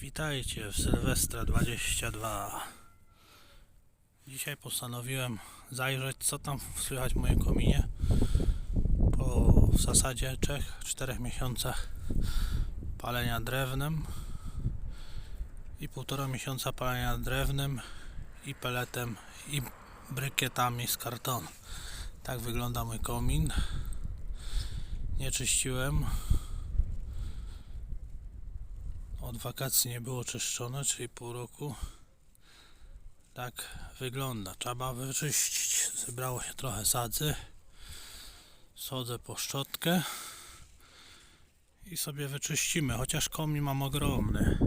Witajcie w Sylwestra 22. Dzisiaj postanowiłem zajrzeć, co tam słychać w moim kominie. Po w zasadzie 3-4 miesiącach palenia drewnem i półtora miesiąca palenia drewnem i peletem i brykietami z kartonu. Tak wygląda mój komin. Nie czyściłem, od wakacji nie było czyszczone, czyli pół roku. Tak wygląda. Trzeba wyczyścić. Zebrało się trochę sadzy. Sodzę po szczotkę i sobie wyczyścimy. Chociaż komin mam ogromny.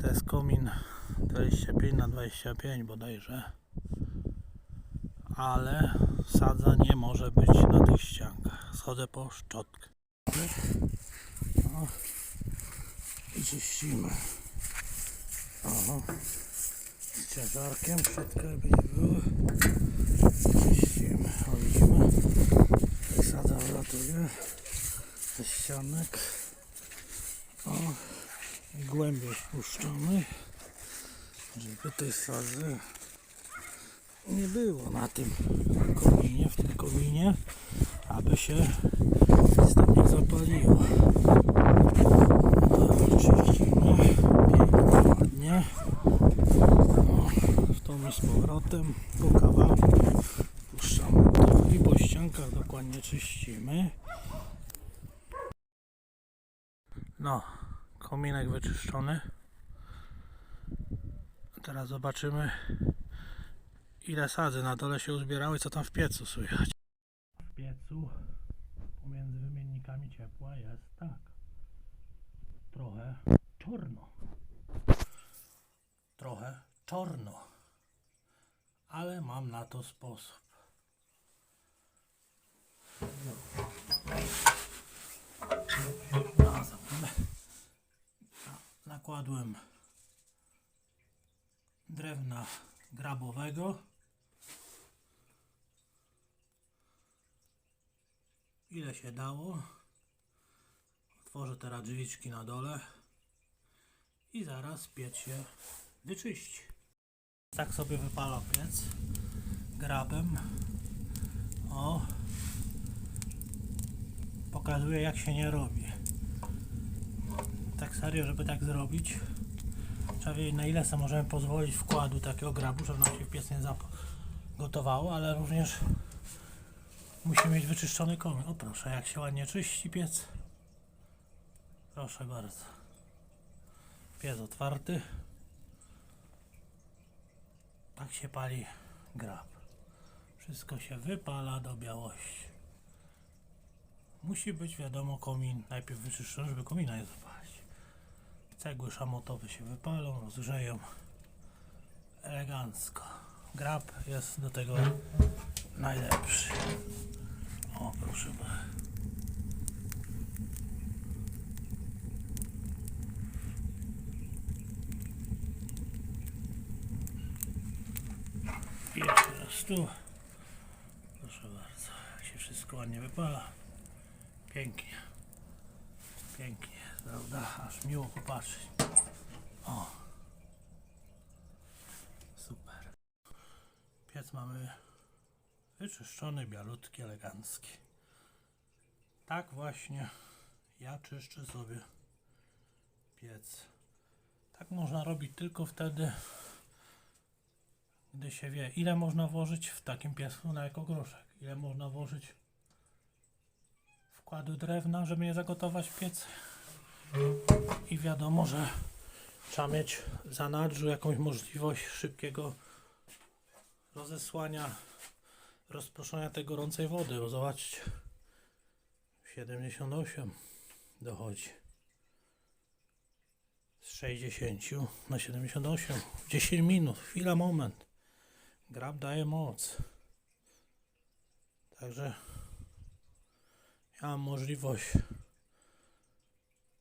To jest komin 25 na 25 bodajże. Ale sadza nie może być na tych ściankach. Schodzę po szczotkę. Czyścimy. Oho. Z ciężarkiem by nie było. Czyścimy. O, widzimy. Sadza wylatuje ze ścianek. O. Głębiej spuszczamy, żeby tej sadzy nie było na tym kominie, w tym kominie, aby się nie zapaliło. Czyścimy. Pięknie, ładnie. O, w tą i z powrotem. Po kawałku. Puszczamy to i po ściankach dokładnie czyścimy. No, kominek wyczyszczony. Teraz zobaczymy ile sadzy na dole się uzbierały co tam w piecu słychać. W piecu pomiędzy wymiennikami ciepła jest tak trochę czarno. Trochę czarno. Ale mam na to sposób. Nakładłem drewna grabowego. Ile się dało. Otworzę teraz drzwiczki na dole i zaraz piec się wyczyści. Tak sobie wypala piec grabem. O. Pokazuje jak się nie robi. Tak serio, żeby tak zrobić. Trzeba wiedzieć na ile sobie możemy pozwolić wkładu takiego grabu, żeby nam się piec nie zagotowało, ale również musi mieć wyczyszczony komin. O proszę, jak się ładnie czyści piec. Proszę bardzo. Piec otwarty. Tak się pali grab. Wszystko się wypala do białości. Musi być wiadomo komin najpierw wyczyszczony, żeby komina nie zapalić. Cegły szamotowe się wypalą, rozgrzeją. Elegancko. Grab jest do tego najlepszy. O proszę bardzo. I jeszcze raz tu. Proszę bardzo. Się wszystko ładnie wypala. Pięknie. Pięknie, prawda? Aż miło popatrzeć. O. Super. Piec mamy wyczyszczony, bialutki, elegancki. Tak właśnie ja czyszczę sobie piec. Tak można robić tylko wtedy, gdy się wie, ile można włożyć w takim piesku na jako groszek, ile można włożyć wkładu drewna, żeby nie zagotować piec. I wiadomo, że trzeba mieć w zanadrzu jakąś możliwość szybkiego rozesłania, rozproszenia tej gorącej wody, bo zobaczcie, 78 dochodzi. Z 60 na 78 w 10 minut, chwila, moment. Grab daje moc. Także ja mam możliwość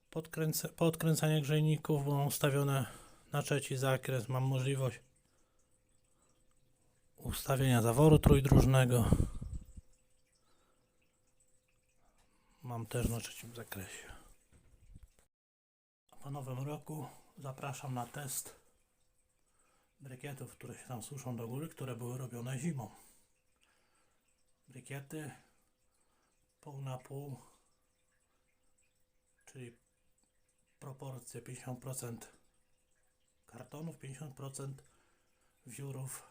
podkręca, podkręcania grzejników, bo mam ustawione na trzeci zakres. Mam możliwość ustawienia zaworu trójdróżnego. Mam też na trzecim zakresie. po nowym roku zapraszam na test brykietów, które się tam suszą do góry, które były robione zimą. Brykiety pół na pół, czyli proporcje 50% kartonów, 50% wiórów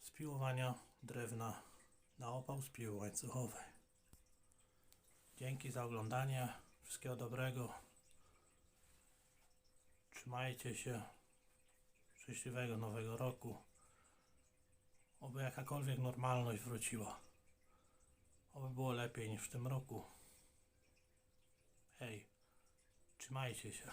z piłowania drewna na opał z piły łańcuchowej. Dzięki za oglądanie. Wszystkiego dobrego. Trzymajcie się. Szczęśliwego nowego roku. Oby jakakolwiek normalność wróciła. Oby było lepiej niż w tym roku. Hej, trzymajcie się.